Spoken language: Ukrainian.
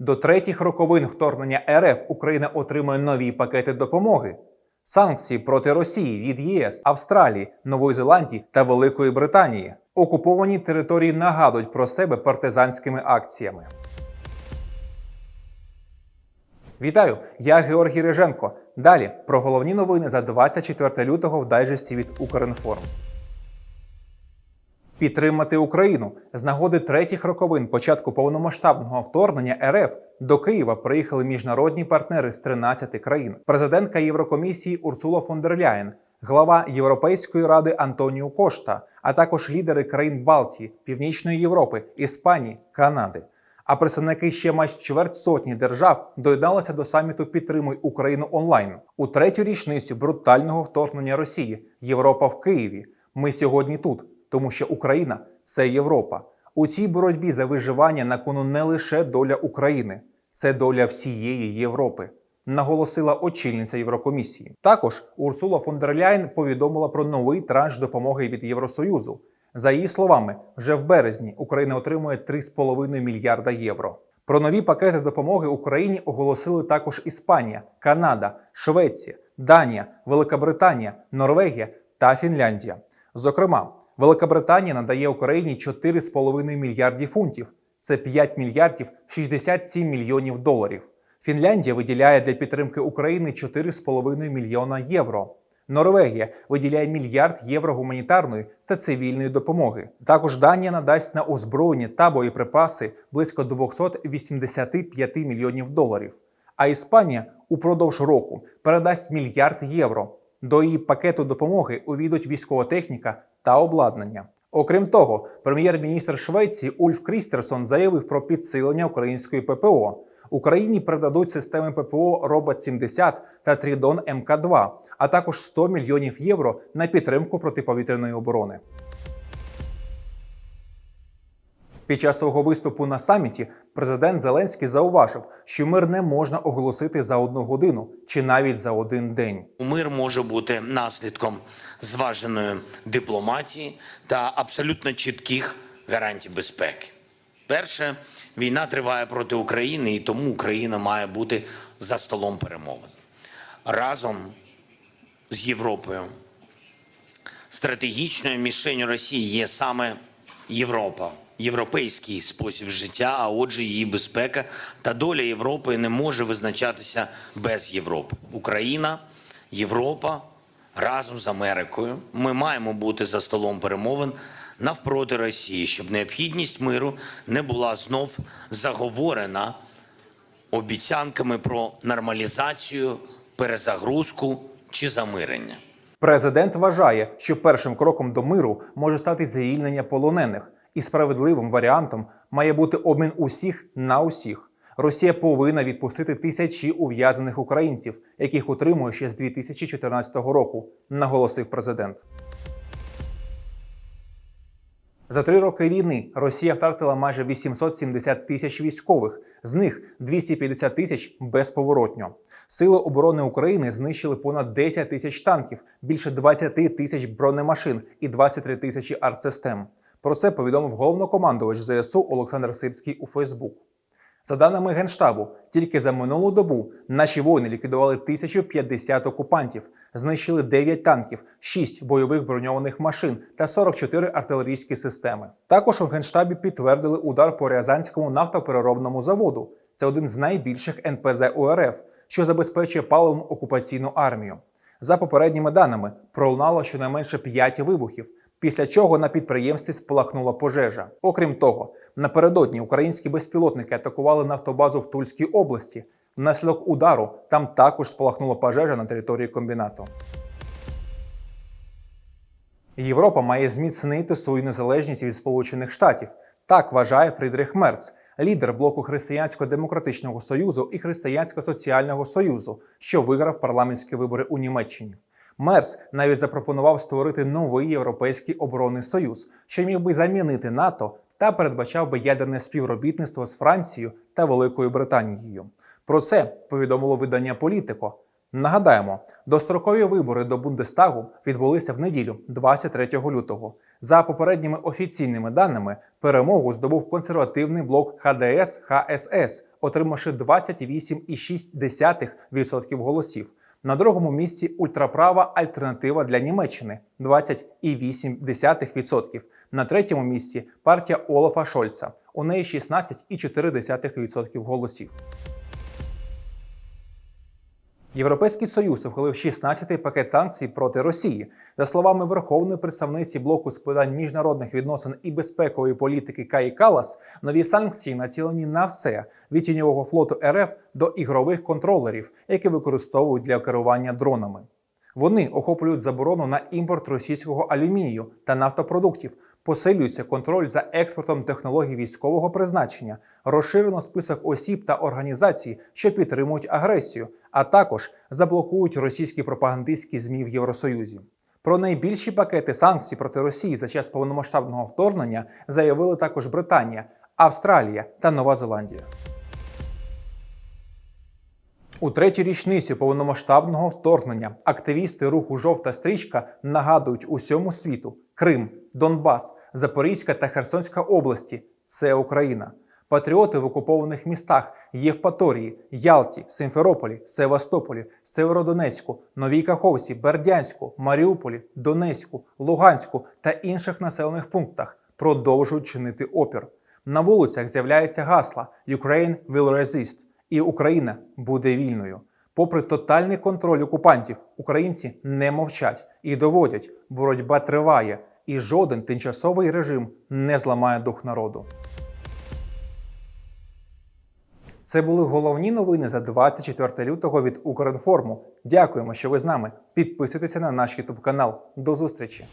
До третіх роковин вторгнення РФ Україна отримує нові пакети допомоги. Санкції проти Росії від ЄС, Австралії, Нової Зеландії та Великої Британії. Окуповані території нагадують про себе партизанськими акціями. Вітаю! Я Георгій Реженко. Далі про головні новини за 24 лютого в дайджесті від Укрінформ. Підтримати Україну з нагоди третіх роковин початку повномасштабного вторгнення РФ до Києва приїхали міжнародні партнери з 13 країн. Президентка Єврокомісії Урсула фон дер Ляєн, глава Європейської ради Антоніо Кошта, а також лідери країн Балтії, Північної Європи, Іспанії, Канади. А представники ще майже чверть сотні держав доєдналися до саміту Підтримуй Україну онлайн у третю річницю брутального вторгнення Росії. Європа в Києві. Ми сьогодні тут, тому що Україна це Європа. У цій боротьбі за виживання на кону не лише доля України, це доля всієї Європи. Наголосила очільниця Єврокомісії. Також Урсула фон дер Ляєн повідомила про новий транш допомоги від Євросоюзу. За її словами, вже в березні Україна отримує 3,5 мільярда євро. Про нові пакети допомоги Україні оголосили також Іспанія, Канада, Швеція, Данія, Велика Британія, Норвегія та Фінляндія. Зокрема, Велика Британія надає Україні 4,5 мільярдів фунтів. Це 5 мільярдів 67 мільйонів доларів. Фінляндія виділяє для підтримки України 4,5 мільйона євро. Норвегія виділяє мільярд євро гуманітарної та цивільної допомоги. Також Данія надасть на озброєння та боєприпаси близько 285 мільйонів доларів. А Іспанія упродовж року передасть мільярд євро. До її пакету допомоги увійдуть військова техніка та обладнання. Окрім того, прем'єр-міністр Швеції Ульф Крістерсон заявив про підсилення української ППО. Україні передадуть системи ППО Робот 70 та Трідон МК2, а також 100 мільйонів євро на підтримку протиповітряної оборони. Під час свого виступу на саміті президент Зеленський зауважив, що мир не можна оголосити за одну годину чи навіть за один день. Мир може бути наслідком зваженої дипломатії та абсолютно чітких гарантій безпеки. Перше, війна триває проти України, і тому Україна має бути за столом перемовин разом з Європою. Стратегічною мішенью Росії є саме Європа, європейський спосіб життя, а отже, її безпека та доля Європи не може визначатися без Європи. Україна, Європа разом з Америкою. Ми маємо бути за столом перемовин навпроти Росії, щоб необхідність миру не була знов заговорена обіцянками про нормалізацію, перезагрузку чи замирення. Президент вважає, що першим кроком до миру може стати звільнення полонених, і справедливим варіантом має бути обмін усіх на усіх. Росія повинна відпустити тисячі ув'язаних українців, яких утримує ще з 2014 року, наголосив президент. За три роки війни Росія втратила майже 870 тисяч військових, з них 250 тисяч безповоротньо. Сили оборони України знищили понад 10 тисяч танків, більше 20 тисяч бронемашин і 23 тисячі артсистем. Про це повідомив головнокомандувач ЗСУ Олександр Сирський у Фейсбук. За даними Генштабу, тільки за минулу добу наші воїни ліквідували 1050 окупантів, знищили 9 танків, 6 бойових броньованих машин та 44 артилерійські системи. Також у Генштабі підтвердили удар по Рязанському нафтопереробному заводу. Це один з найбільших НПЗ УРФ, що забезпечує паливом окупаційну армію. За попередніми даними, пролунало щонайменше 5 вибухів, після чого на підприємстві спалахнула пожежа. Окрім того, напередодні українські безпілотники атакували нафтобазу в Тульській області. Внаслідок удару там також спалахнула пожежа на території комбінату. Європа має зміцнити свою незалежність від Сполучених Штатів. Так вважає Фрідріх Мерц, лідер блоку Християнсько-демократичного союзу і Християнсько-соціального союзу, що виграв парламентські вибори у Німеччині. Мерс навіть запропонував створити новий європейський оборонний союз, що міг би замінити НАТО та передбачав би ядерне співробітництво з Францією та Великою Британією. Про це повідомило видання Політико. Нагадаємо, дострокові вибори до Бундестагу відбулися в неділю, 23 лютого. За попередніми офіційними даними, перемогу здобув консервативний блок ХДС ХСС, отримавши 28,6% голосів. На другому місці ультраправа альтернатива для Німеччини 20,8%. На третьому місці партія Олафа Шольца. У неї 16,4% голосів. Європейський союз ухвалив 16-й пакет санкцій проти Росії. За словами верховної представниці блоку з питань міжнародних відносин і безпекової політики Каї Калас, нові санкції націлені на все від тіньового флоту РФ до ігрових контролерів, які використовують для керування дронами. Вони охоплюють заборону на імпорт російського алюмінію та нафтопродуктів, посилюється контроль за експортом технологій військового призначення, розширено список осіб та організацій, що підтримують агресію, а також заблокують російські пропагандистські змі в Євросоюзі. Про найбільші пакети санкцій проти Росії за час повномасштабного вторгнення заявили також Британія, Австралія та Нова Зеландія. У третю річницю повномасштабного вторгнення активісти руху Жовта стрічка нагадують усьому світу: Крим, Донбас, Запорізька та Херсонська області це Україна. Патріоти в окупованих містах Євпаторії, Ялті, Симферополі, Севастополі, Северодонецьку, Новій Каховці, Бердянську, Маріуполі, Донецьку, Луганську та інших населених пунктах продовжують чинити опір. На вулицях з'являється гасла «Ukraine will resist» і Україна буде вільною. Попри тотальний контроль окупантів, українці не мовчать і доводять, боротьба триває, і жоден тимчасовий режим не зламає дух народу. Це були головні новини за 24 лютого від Укрінформу. Дякуємо, що ви з нами. Підписуйтеся на наш ютуб канал. До зустрічі!